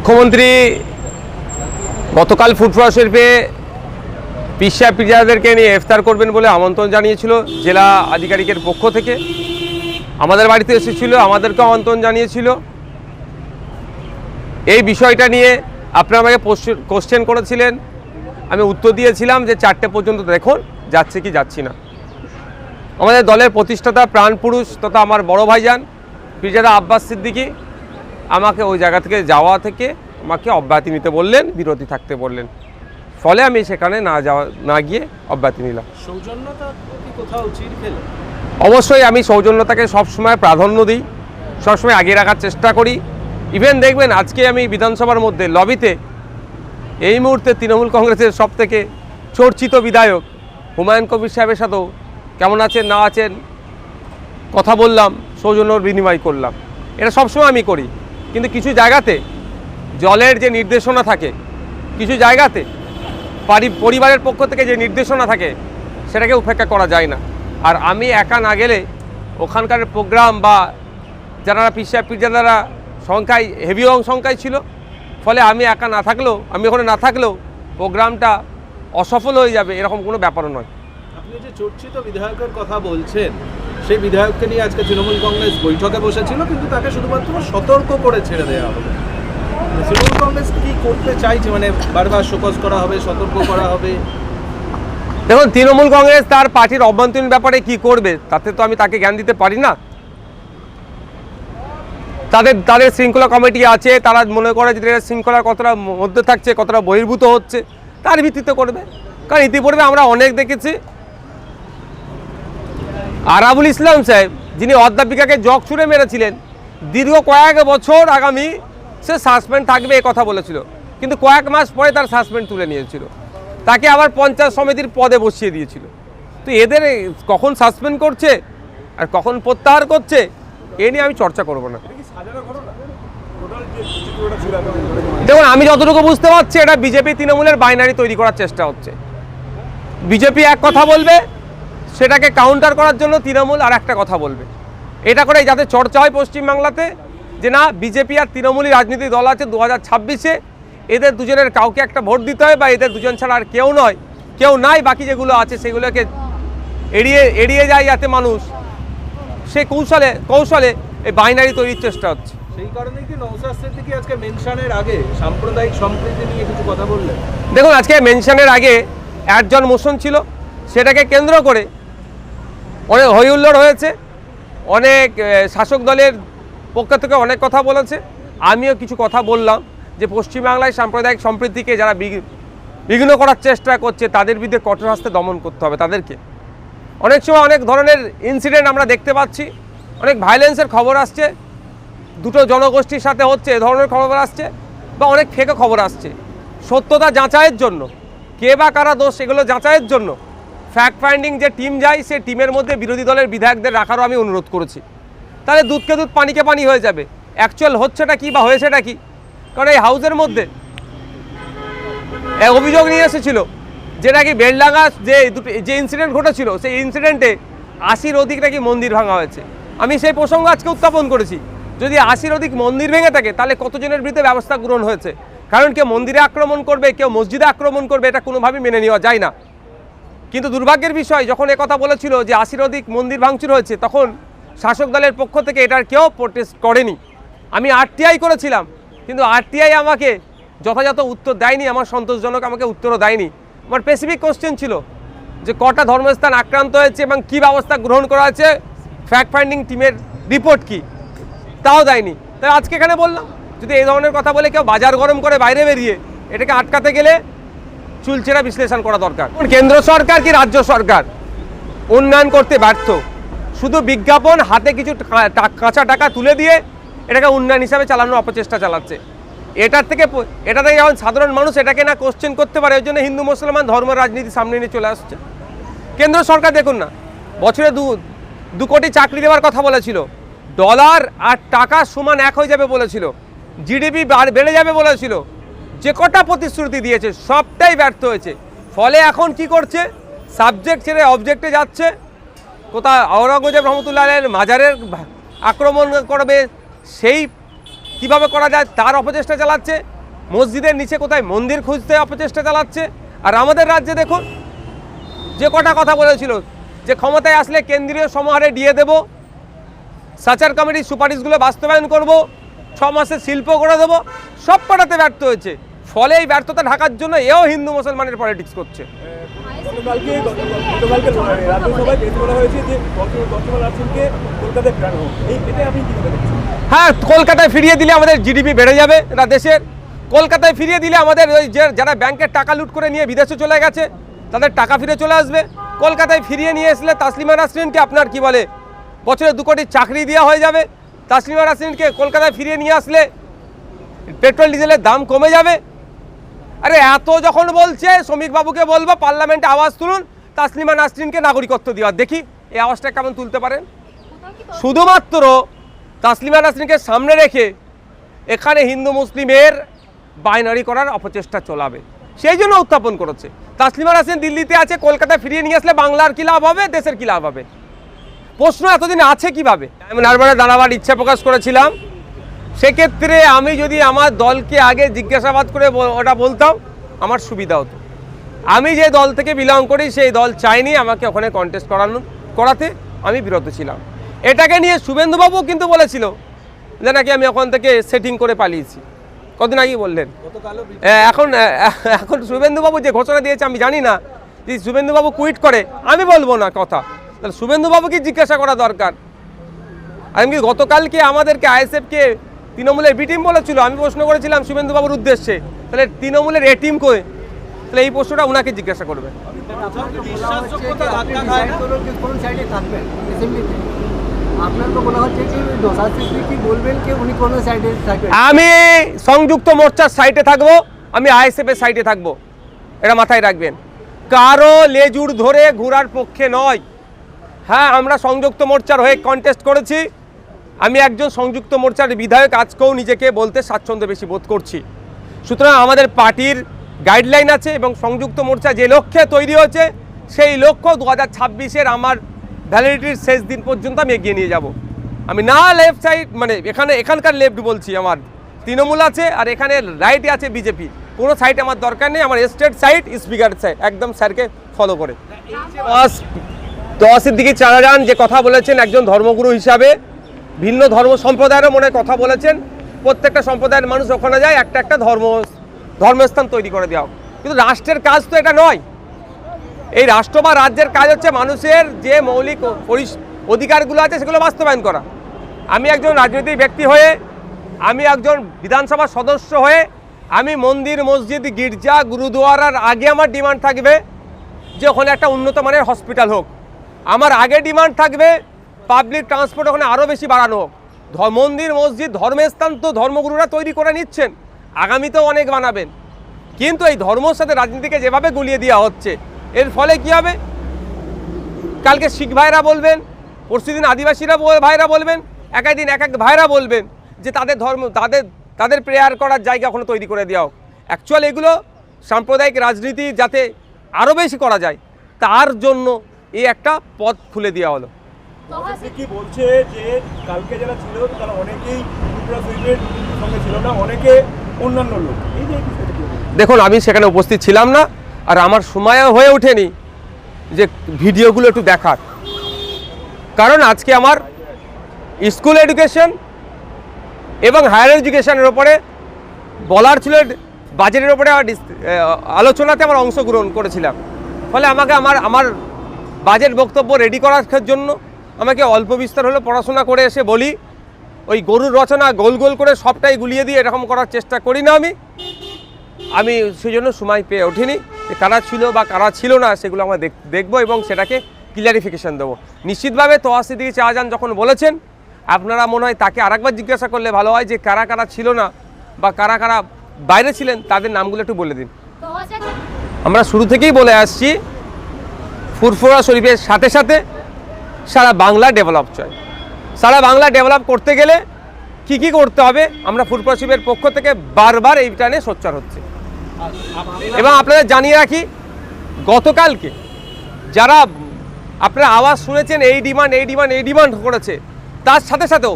মুখ্যমন্ত্রী গতকাল ফুড পেয়ে পিসা পিজাদেরকে নিয়ে ইফতার করবেন বলে আমন্ত্রণ জানিয়েছিল জেলা আধিকারিকের পক্ষ থেকে। আমাদের বাড়িতে এসেছিল, আমাদেরকেও আমন্ত্রণ জানিয়েছিল। এই বিষয়টা নিয়ে আপনারা আমাকে কোশ্চেন করেছিলেন। আমি উত্তর দিয়েছিলাম যে চারটে পর্যন্ত দেখুন, যাচ্ছে কি যাচ্ছি না। আমাদের দলের প্রতিষ্ঠাতা প্রাণপুরুষ তথা আমার বড় ভাইজান পিজাদা আব্বাস সিদ্দিকী আমাকে ওই জায়গা থেকে যাওয়া থেকে আমাকে অব্যাহতি নিতে বললেন বিরতি থাকতে বললেন। ফলে আমি সেখানে না যাওয়া না গিয়ে অব্যাহতি নিলাম। সৌজন্যতা কোথাও অবশ্যই আমি সৌজন্যতাকে সবসময় প্রাধান্য দিই সবসময় আগে রাখার চেষ্টা করি। ইভেন দেখবেন আজকে আমি বিধানসভার মধ্যে লবিতে এই মুহূর্তে তৃণমূল কংগ্রেসের সব থেকে চর্চিত বিধায়ক হুমায়ুন কবির সাহেবের সাথেও কেমন আছেন না আছেন কথা বললাম সৌজন্যর বিনিময় করলাম। এটা সবসময় আমি করি। কিন্তু কিছু জায়গাতে জলের যে নির্দেশনা থাকে, কিছু জায়গাতে পারি- পরিবারের পক্ষ থেকে যে নির্দেশনা থাকে, সেটাকে উপেক্ষা করা যায় না। আর আমি একা না গেলে ওখানকার প্রোগ্রাম বা যারা পিসা পিজাদারা সংখ্যায় হেভি সংখ্যায় ছিল, ফলে আমি একা না থাকলেও, আমি ওখানে না থাকলেও প্রোগ্রামটা অসফল হয়ে যাবে, এরকম কোনো ব্যাপারও নয়। আপনি যে চর্চিত বিধায়কের কথা বলছেন সেই বিধায়ককে নিয়ে আজকে তৃণমূল কংগ্রেস বৈঠকে বসেছিল, কিন্তু তাকে শুধুমাত্র সতর্ক করে ছেড়ে দেওয়া হবে মানে তৃণমূল কংগ্রেস কি করতে চাইছে? মানে বারবার শোকজ করা হবে, সতর্ক করা হবে? দেখুন, তৃণমূল কংগ্রেস তার পার্টির অভ্যন্তরীণ ব্যাপারে কি করবে, তাতে তো আমি তাকে জ্ঞান দিতে পারি না। তাদের তাদের শৃঙ্খলা কমিটি আছে, তারা মনে করে যে এরা শৃঙ্খলার কতটা মধ্যে থাকছে, কতটা বহির্ভূত হচ্ছে, তার ভিত্তিতে করবে। কারণ ইতিপূর্বে আমরা অনেক দেখেছি আরাবুল ইসলাম সাহেব, যিনি অধ্যাপিকাকে জগ ছুঁড়ে মেরেছিলেন, দীর্ঘ কয়েক বছর আগামী সে সাসপেন্ড থাকবে এ কথা বলেছিল। কিন্তু কয়েক মাস পরে তার সাসপেন্ড তুলে নিয়েছিল। তাকে আবার পঞ্চায়েত সমিতির পদে বসিয়ে দিয়েছিল। তো এদের কখন সাসপেন্ড করছে আর কখন প্রত্যাহার করছে, এ নিয়ে আমি চর্চা করব না। দেখুন, আমি যতটুকু বুঝতে পারছি, এটা বিজেপি তৃণমূলের বাইনারি তৈরি করার চেষ্টা হচ্ছে। বিজেপি এক কথা বলবে সেটাকে কাউন্টার করার জন্য তৃণমূল আর একটা কথা বলবে। এটা করে যাতে চর্চা হয় পশ্চিমবাংলাতে যে না বিজেপি আর তৃণমূলই রাজনীতি দল আছে দু হাজার ছাব্বিশে। এদের দুজনের কাউকে একটা ভোট দিতে হয় বা এদের দুজন ছাড়া আর কেউ নয়। কেউ নাই বাকি যেগুলো আছে সেগুলোকে এড়িয়ে এড়িয়ে যায় যাতে মানুষ। সে কৌশলে কৌশলে এই বাইনারি তৈরির চেষ্টা হচ্ছে। সেই কারণেই কি নৌসাদ সিদ্দিকী আজকে মেনশনের আগে সাম্প্রদায়িক সম্প্রীতি নিয়ে কিছু কথা বললেন? দেখুন আজকে মেনশনের আগে একজন মোশন ছিল। সেটাকে কেন্দ্র করে অনেক হইহুল্লোড় হয়েছে। অনেক শাসক দলের পক্ষ থেকে অনেক কথা বলেছে। আমিও কিছু কথা বললাম যে পশ্চিমবাংলায় সাম্প্রদায়িক সম্প্রীতিকে যারা বিঘ্ন- করার চেষ্টা করছে, তাদের বিরুদ্ধে কঠোর হস্তে দমন করতে হবে তাদেরকে। অনেক সময় অনেক ধরনের ইনসিডেন্ট আমরা দেখতে পাচ্ছি। অনেক ভায়োলেন্সের খবর আসছে। দুটো জনগোষ্ঠীর সাথে হচ্ছে, এ ধরনের খবর আসছে বা অনেক ফেকে খবর আসছে। সত্যতা যাচাইয়ের জন্য, কে বা কারা দোষ, এগুলো যাচাইয়ের জন্য ফ্যাক্ট ফাইন্ডিং যে টিম যায়, সে টিমের মধ্যে বিরোধী দলের বিধায়কদের রাখারও আমি অনুরোধ করেছি। তাহলে দুধকে দুধ পানিকে পানি হয়ে যাবে। অ্যাকচুয়াল হচ্ছেটা কি বা হয়েছেটা কি? কারণ এই হাউসের মধ্যে অভিযোগ নিয়ে এসেছিল যে নাকি বেলডাঙ্গা যে দুটো, যে ইনসিডেন্ট ঘটেছিল, সেই ইনসিডেন্টে আশির অধিক নাকি মন্দির ভাঙা হয়েছে। আমি সেই প্রসঙ্গ আজকে উত্থাপন করেছি। যদি আশির অধিক মন্দির ভেঙে থাকে, তাহলে কতজনের বিরুদ্ধে ব্যবস্থা গ্রহণ হয়েছে? কারণ কেউ মন্দিরে আক্রমণ করবে, কেউ মসজিদে আক্রমণ করবে, এটা কোনোভাবেই মেনে নেওয়া যায় না। কিন্তু দুর্ভাগ্যের বিষয়, যখন কথা বলেছিল যে আশির অধিক মন্দির ভাঙচুর হয়েছে, তখন শাসক দলের পক্ষ থেকে এটার কেউ প্রোটেস্ট করেনি। আমি আরটিআই করেছিলাম, কিন্তু আরটিআই আমাকে যথাযথ উত্তর দেয়নি, আমার সন্তোষজনক আমাকে উত্তরও দেয়নি। আমার স্পেসিফিক কোশ্চেন ছিল যে কটা ধর্মস্থান আক্রান্ত হয়েছে এবং কী ব্যবস্থা গ্রহণ করা হয়েছে ফ্যাক্ট ফাইন্ডিং টিমের রিপোর্ট কি? তাও দেয়নি। তাই আজকে এখানে বললাম, যদি এই ধরনের কথা বলে কেউ বাজার গরম করে বাইরে বেরিয়ে এটাকে আটকাতে গেলে চুলচেরা বিশ্লেষণ করা দরকার। কেন্দ্র সরকার কি রাজ্য সরকার? উন্নয়ন করতে ব্যর্থ। শুধু বিজ্ঞাপন, হাতে কিছু কাঁচা টাকা তুলে দিয়ে এটাকে উন্নয়ন হিসাবে চালানোর অপচেষ্টা চালাচ্ছে। এটার থেকে এটা থেকে যখন সাধারণ মানুষ এটাকে না কোশ্চেন করতে পারে ওই জন্য হিন্দু, মুসলমান ধর্ম, রাজনীতি সামনে নিয়ে চলে আসছে। কেন্দ্র সরকার দেখুন না, বছরে দু দু কোটি চাকরি দেওয়ার কথা বলেছিল। ডলার আর টাকা সমান এক হয়ে যাবে বলেছিল। জিডিপি বেড়ে যাবে বলেছিল। যে কটা প্রতিশ্রুতি দিয়েছে, সবটাই ব্যর্থ হয়েছে। ফলে এখন কি করছে? সাবজেক্ট ছেড়ে অবজেক্টে যাচ্ছে। কোথাও আওরঙ্গজেব রহমতুল্লাহ আলের মাজারের আক্রমণ করবে, সেই কীভাবে করা যায় তার অপচেষ্টা চালাচ্ছে? মসজিদের নিচে কোথায় মন্দির খুঁজতে অপচেষ্টা চালাচ্ছে? আর আমাদের রাজ্যে দেখুন, যে কটা কথা বলেছিল, যে ক্ষমতায় আসলে কেন্দ্রীয় সমাহারে দিয়ে দেব, সাচার কমিটির সুপারিশগুলো বাস্তবায়ন করব, ছ মাসে শিল্প করে দেবো, সব কটাতে ব্যর্থ হয়েছে। ফলে এই ব্যর্থতা ঢাকার জন্য এও হিন্দু মুসলমানের পলিটিক্স করছে। হ্যাঁ কলকাতায় ফিরিয়ে দিলে আমাদের জিডিপি বেড়ে যাবে এটা দেশের। কলকাতায় ফিরিয়ে দিলে আমাদের ওই যে যারা ব্যাংকের টাকা লুট করে নিয়ে বিদেশে চলে গেছে তাদের টাকা ফিরে চলে আসবে। কলকাতায় ফিরিয়ে নিয়ে আসলে তাসলিমা নাসরিনকে আপনার কি বলে? বছরে দু কোটি চাকরি দেওয়া হয়ে যাবে। তাসলিমা নাসরিনকে কলকাতায় ফিরিয়ে নিয়ে আসলে পেট্রোল ডিজেলের দাম কমে যাবে। আরে এত যখন বলছে, শ্রমিকবাবুকে বলব, পার্লামেন্টে আওয়াজ তুলুন, তাসলিমা নাসরিনকে নাগরিকত্ব দেওয়ার। দেখি, এই আওয়াজটা কেমন তুলতে পারেন? শুধুমাত্র তাসলিমা নাসরিনকে সামনে রেখে এখানে হিন্দু মুসলিমের বাইনারি করার অপচেষ্টা চলাবে। সেই জন্য উত্থাপন করেছে। তাসলিমা নাসরিন দিল্লিতে আছে কলকাতায় ফিরিয়ে নিয়ে আসলে বাংলার কী লাভ হবে, দেশের কী লাভ হবে? প্রশ্ন এতদিন আছে কীভাবে? আমি নারবারে দাঁড়াবার ইচ্ছা প্রকাশ করেছিলাম। সেক্ষেত্রে আমি যদি আমার দলকে আগে জিজ্ঞাসাবাদ করে ওটা বলতাম আমার সুবিধা হতো। আমি যে দল থেকে বিলং করি সেই দল চাইনি আমাকে ওখানে কন্টেস্ট করানো করাতে। আমি বিরত ছিলাম। এটাকে নিয়ে শুভেন্দুবাবু কিন্তু বলেছিল যে নাকি আমি ওখান থেকে সেটিং করে পালিয়েছি। কদিন আগেই বললেন। এখন এখন শুভেন্দুবাবু যে ঘোষণা দিয়েছে আমি জানি না যে শুভেন্দুবাবু কুইট করে আমি বলব না কথা। তাহলে শুভেন্দুবাবুকে জিজ্ঞাসা করা দরকার। আমি গতকালকে আমাদেরকে আইএসএফকে তৃণমূলের বি টিম বলেছিল আমি প্রশ্ন করেছিলাম শুভেন্দুবাবুর উদ্দেশ্যে তাহলে তৃণমূলের এ টিম কই? তাহলে এই প্রশ্নটা ওনাকে জিজ্ঞাসা করবেন বিশ্বাসযোগ্যতা ধাক্কা খায় না? কোন সাইডে থাকবেন অ্যাসেম্বলিতে আপনার তো বলা হচ্ছে যে দোসার কি বলবেন যে উনি কোন সাইডে থাকবেন আমি সংযুক্ত মোর্চার সাইটে থাকব আমি আইএসএফের সাইটে থাকব। এটা মাথায় রাখবেন। কারও লেজুর ধরে ঘোরার পক্ষে নয়। হ্যাঁ আমরা সংযুক্ত মোর্চার হয়ে কন্টেস্ট করেছি। আমি একজন সংযুক্ত মোর্চার বিধায়ক, আজকেও নিজেকে বলতে স্বাচ্ছন্দ্য বেশি বোধ করছি। সুতরাং আমাদের পার্টির গাইডলাইন আছে এবং সংযুক্ত মোর্চা যে লক্ষ্যে তৈরি হয়েছে, সেই লক্ষ্য দু হাজার ছাব্বিশের আমার ভ্যালিডিটির শেষ দিন পর্যন্ত আমি এগিয়ে নিয়ে যাব। আমি না লেফট সাইড মানে এখানে, এখানকার লেফট বলছি আমার। তৃণমূল আছে আর এখানে রাইটে আছে বিজেপি। কোনো সাইড আমার দরকার নেই, আমার স্টেট সাইড স্পিকার সাইড একদম স্যারকে ফলো করে। দশ, দশের দিকে চারা যান যে কথা বলেছেন একজন ধর্মগুরু হিসাবে ভিন্ন ধর্ম সম্প্রদায়েরও মনে কথা বলেছেন। প্রত্যেকটা সম্প্রদায়ের মানুষ ওখানে যায়, একটা একটা ধর্ম, ধর্মস্থান তৈরি করে দেওয়া হোক। কিন্তু রাষ্ট্রের কাজ তো এটা নয়। এই রাষ্ট্র বা রাজ্যের কাজ হচ্ছে মানুষের যে মৌলিক অধিকারগুলো আছে সেগুলো বাস্তবায়ন করা। আমি একজন রাজনৈতিক ব্যক্তি হয়ে, আমি একজন বিধানসভা সদস্য হয়ে, আমি মন্দির, মসজিদ, গির্জা, গুরুদুয়ারার আগে আমার ডিমান্ড থাকবে যে ওখানে একটা উন্নত মানের হসপিটাল হোক। আমার আগে ডিমান্ড থাকবে পাবলিক ট্রান্সপোর্ট ওখানে আরও বেশি বাড়ানো হোক। মন্দির, মসজিদ ধর্মের স্থান তো ধর্মগুরুরা তৈরি করে নিচ্ছেন। আগামীতেও অনেক বানাবেন। কিন্তু এই ধর্মের সাথে রাজনীতিকে যেভাবে গুলিয়ে দেওয়া হচ্ছে, এর ফলে কি হবে? কালকে শিখ ভাইরা বলবেন পরশুদিন আদিবাসীরা ভাইরা বলবেন, এক এক দিন এক এক ভাইরা বলবেন যে তাদের ধর্ম, তাদের তাদের প্রেয়ার করার জায়গা ওখানে তৈরি করে দেওয়া হোক। অ্যাকচুয়াল এগুলো সাম্প্রদায়িক রাজনীতি যাতে আরও বেশি করা যায়, তার জন্য এই একটা পথ খুলে দেওয়া হলো। কি বলছে যে কালকে যারা ছিল তারা অনেকেই ত্রিপুরা সুইপের সঙ্গে ছিল না অনেকে অন্যান্য লোক। এই যে? দেখুন আমি সেখানে উপস্থিত ছিলাম না আর আমার সময়ও হয়ে ওঠেনি যে ভিডিওগুলো একটু দেখার। কারণ আজকে আমার স্কুল এডুকেশন এবং হায়ার এডুকেশনের ওপরে বলার ছিল বাজেটের ওপরে আমার আলোচনাতে আমার অংশগ্রহণ করেছিলাম। ফলে আমাকে আমার আমার বাজেট বক্তব্য রেডি করার জন্য আমাকে অল্প বিস্তার হলে পড়াশোনা করে এসে বলি, ওই গরুর রচনা গোল গোল করে সবটাই গুলিয়ে দিয়ে এরকম করার চেষ্টা করি না আমি। আমি সেই জন্য সময় পেয়ে ওঠিনি কারা ছিল বা কারা ছিল না সেগুলো আমরা দেখ- দেখব এবং সেটাকে ক্লিয়ারিফিকেশান দেবো। নিশ্চিতভাবে তোয়াশি দিকে শাহজাহান যখন বলেছেন, আপনারা মনে হয় তাকে আরেকবার জিজ্ঞাসা করলে ভালো হয় যে কারা কারা ছিল না বা কারা কারা বাইরে ছিলেন, তাদের নামগুলো একটু বলে দিন। আমরা শুরু থেকেই বলে আসছি, ফুরফুরা শরীফের সাথে সাথে সারা বাংলা ডেভেলপ চাই। সারা বাংলা ডেভেলপ করতে গেলে কি কি করতে হবে? আমরা ফুরফুরা পক্ষ থেকে বারবার এইটা নিয়ে সোচ্চার হচ্ছে। এবং আপনাদের জানিয়ে রাখি, গতকালকে যারা আপনারা আওয়াজ শুনেছেন, এই ডিমান্ড এই ডিমান্ড এই ডিমান্ড করেছে, তার সাথে সাথেও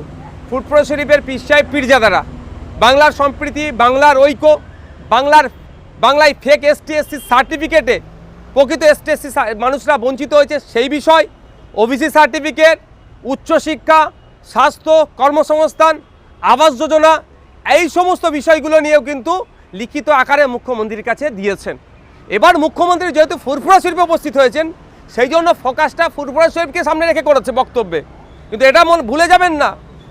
ফুটপ্রো শরীফের সাহেব পীরজাদারা, বাংলার সম্প্রীতি, বাংলার ঐক্য, বাংলার, বাংলায় ফেক এসটি এসসি সার্টিফিকেটে প্রকৃত এসটি এসসি মানুষরা বঞ্চিত হয়েছে সেই বিষয় ওবিসি সার্টিফিকেট উচ্চশিক্ষা স্বাস্থ্য, কর্মসংস্থান, আবাস যোজনা, এই সমস্ত বিষয়গুলো নিয়েও কিন্তু লিখিত আকারে মুখ্যমন্ত্রীর কাছে দিয়েছেন। এবার মুখ্যমন্ত্রী যেহেতু ফুরফুরা শরীফে উপস্থিত হয়েছেন, সেই জন্য ফোকাসটা ফুরফুরা শরীফকে সামনে রেখে করেছে বক্তব্যে। কিন্তু এটা মন ভুলে যাবেন না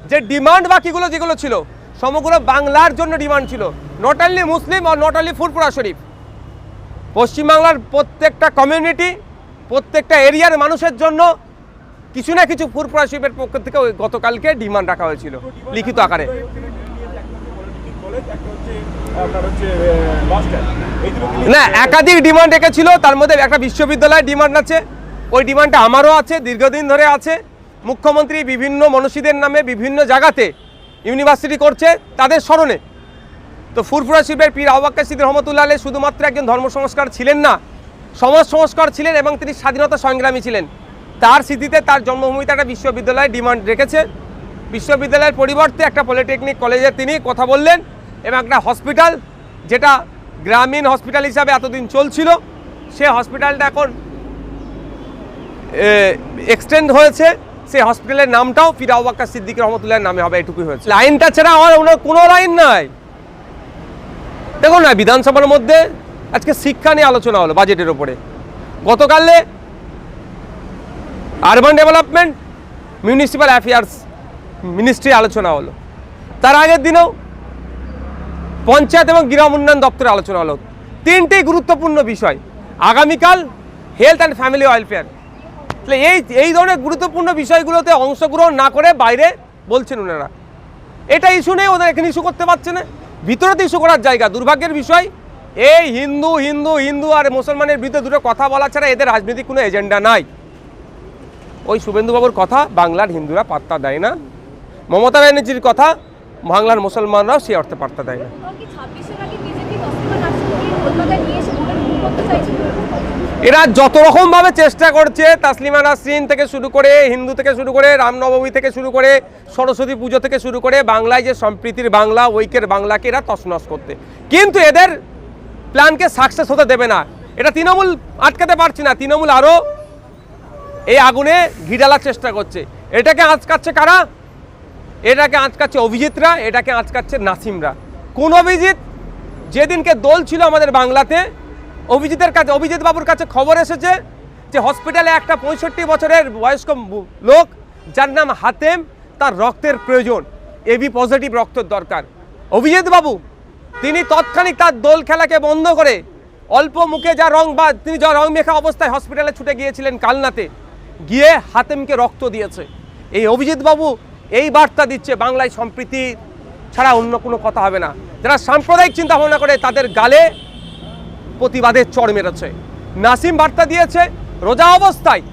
যে ডিমান্ড বাকিগুলো যেগুলো ছিল, সমগ্র বাংলার জন্য ডিমান্ড ছিল। নট অনলি মুসলিম আর নট অনলি ফুরফুরা শরীফ। পশ্চিমবাংলার প্রত্যেকটা কমিউনিটি প্রত্যেকটা এরিয়ার মানুষের জন্য কিছু না কিছু ফুরফুরা শরীফের পক্ষ থেকে ওই গতকালকে ডিমান্ড রাখা হয়েছিল, লিখিত আকারে। না, একাধিক ডিমান্ড রেখেছিল, তার মধ্যে একটা বিশ্ববিদ্যালয়ের ডিমান্ড আছে, ওই ডিমান্ডটা আমারও আছে, দীর্ঘদিন ধরে আছে। মুখ্যমন্ত্রী বিভিন্ন মনীষীদের নামে বিভিন্ন জায়গাতে ইউনিভার্সিটি করছে তাদের স্মরণে। তো ফুরফুরা শিবের পীর আবাক্কা সিদ্দির রহমতুল্লাহ শুধুমাত্র একজন ধর্ম সংস্কার ছিলেন না, সমাজ সংস্কার ছিলেন এবং তিনি স্বাধীনতা সংগ্রামী ছিলেন। তার স্মৃতিতে তার জন্মভূমিতে একটা বিশ্ববিদ্যালয়ের ডিমান্ড রেখেছে। বিশ্ববিদ্যালয়ের পরিবর্তে একটা পলিটেকনিক কলেজে তিনি কথা বললেন এবং একটা হসপিটাল, যেটা গ্রামীণ হসপিটাল হিসাবে এতদিন চলছিল। সে হসপিটালটা এখন এক্সটেন্ড হয়েছে। সেই হসপিটালের নামটাও ফিরাউবাক্কা সিদ্দিক রহমতুল্লাহর নামে হবে, এটুকুই হয়েছে। লাইনটা ছাড়া আমার ওনার কোনো লাইন নাই। দেখুন না, বিধানসভার মধ্যে আজকে শিক্ষা নিয়ে আলোচনা হলো বাজেটের ওপরে গতকালে urban development municipal affairs ministry আলোচনা হলো। তার আগের দিনেও পঞ্চায়েত এবং গ্রাম উন্নয়ন দপ্তরে আলোচনা হলো। তিনটি গুরুত্বপূর্ণ বিষয়, আগামীকাল হেলথ অ্যান্ড ফ্যামিলি ওয়েলফেয়ার তাহলে এই এই ধরনের গুরুত্বপূর্ণ বিষয়গুলোতে অংশগ্রহণ না করে বাইরে বলছেন ওনারা। এটা ইস্যু নেই, ওদের এখানে ইস্যু করতে পারছে না। ভিতরে তো ইস্যু করার জায়গা, দুর্ভাগ্যের বিষয়। এই হিন্দু হিন্দু হিন্দু আর মুসলমানের বিরুদ্ধে দুটো কথা বলা ছাড়া এদের রাজনৈতিক কোনো এজেন্ডা নাই। ওই শুভেন্দুবাবুর কথা বাংলার হিন্দুরা পাত্তা দেয় না। মমতা ব্যানার্জির কথা বাংলার মুসলমানরাও সে অর্থে পাত্তা দেয় না। এরা যত রকম ভাবে চেষ্টা করছে তাসলিমা নাসরিন থেকে শুরু করে হিন্দু থেকে শুরু করে রামনবমী থেকে শুরু করে সরস্বতী পুজো থেকে শুরু করে বাংলায় যে সম্প্রীতির বাংলা ঐক্যের বাংলাকে এরা তছনছ করতে। কিন্তু এদের প্ল্যানকে সাকসেস হতে দেবে না। এটা তৃণমূল আটকাতে পারছে না। তৃণমূল আরও এই আগুনে ঘি ঢালার চেষ্টা করছে। এটাকে আঁচকাচ্ছে কারা? এটাকে আঁচকাচ্ছে অভিজিৎরা, এটাকে আঁচকাচ্ছে নাসিমরা। কোন অভিজিৎ? যেদিনকে দোল ছিল আমাদের বাংলাতে, অভিজিতের কাছে, অভিজিৎ বাবুর কাছে খবর এসেছে যে হসপিটালে একটা পঁয়ষট্টি বছরের বয়স্ক লোক, যার নাম হাতেম, তার রক্তের প্রয়োজন। এবি পজিটিভ রক্তের দরকার। অভিজিৎ বাবু, তিনি তৎক্ষণিক তার দোল খেলাকে বন্ধ করে অল্প মুখে যা রং বা তিনি যা রং মেখা অবস্থায় হসপিটালে ছুটে গিয়েছিলেন কালনাতে গিয়ে হাতেমকে রক্ত দিয়েছে। এই অভিজিৎ বাবু এই বার্তা দিচ্ছে বাংলায় সম্প্রীতি ছাড়া অন্য কোনো কথা হবে না। যারা সাম্প্রদায়িক চিন্তা ভাবনা করে তাদের গালে প্রতিবাদের চড় মেরেছে। নাসিম বার্তা দিয়েছে, রোজা অবস্থায়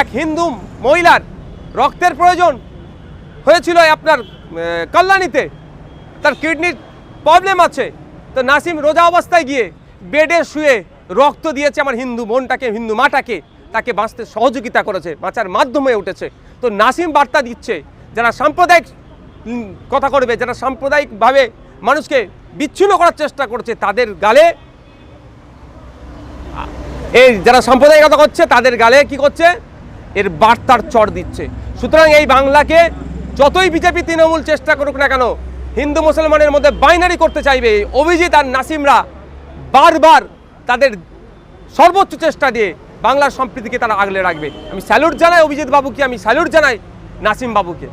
এক হিন্দু মহিলার রক্তের প্রয়োজন হয়েছিল আপনার কল্যাণীতে। তার কিডনির প্রবলেম আছে। তো নাসিম রোজা অবস্থায় গিয়ে বেডে শুয়ে রক্ত দিয়েছে আমার হিন্দু বোনটাকে, হিন্দু মাটাকে। তাকে বাঁচতে সহযোগিতা করেছে, বাঁচার মাধ্যমে উঠেছে। তো নাসিম বার্তা দিচ্ছে, যারা সাম্প্রদায়িক কথা করবে যারা সাম্প্রদায়িকভাবে মানুষকে বিচ্ছিন্ন করার চেষ্টা করছে, তাদের গালে, এই যারা সাম্প্রদায়িকতা করছে, তাদের গালে কি করছে? এর বার্তার চড় দিচ্ছে। সুতরাং এই বাংলাকে যতই বিজেপি, তৃণমূল চেষ্টা করুক না কেন, হিন্দু মুসলমানের মধ্যে বাইনারি করতে চাইবে। অভিজিৎ আর নাসিমরা বারবার তাদের সর্বোচ্চ চেষ্টা দিয়ে বাংলার সম্প্রীতিকে তারা আগলে রাখবে। আমি স্যালুট জানাই অভিজিৎ বাবুকে, আমি স্যালুট জানাই নাসিম বাবুকে।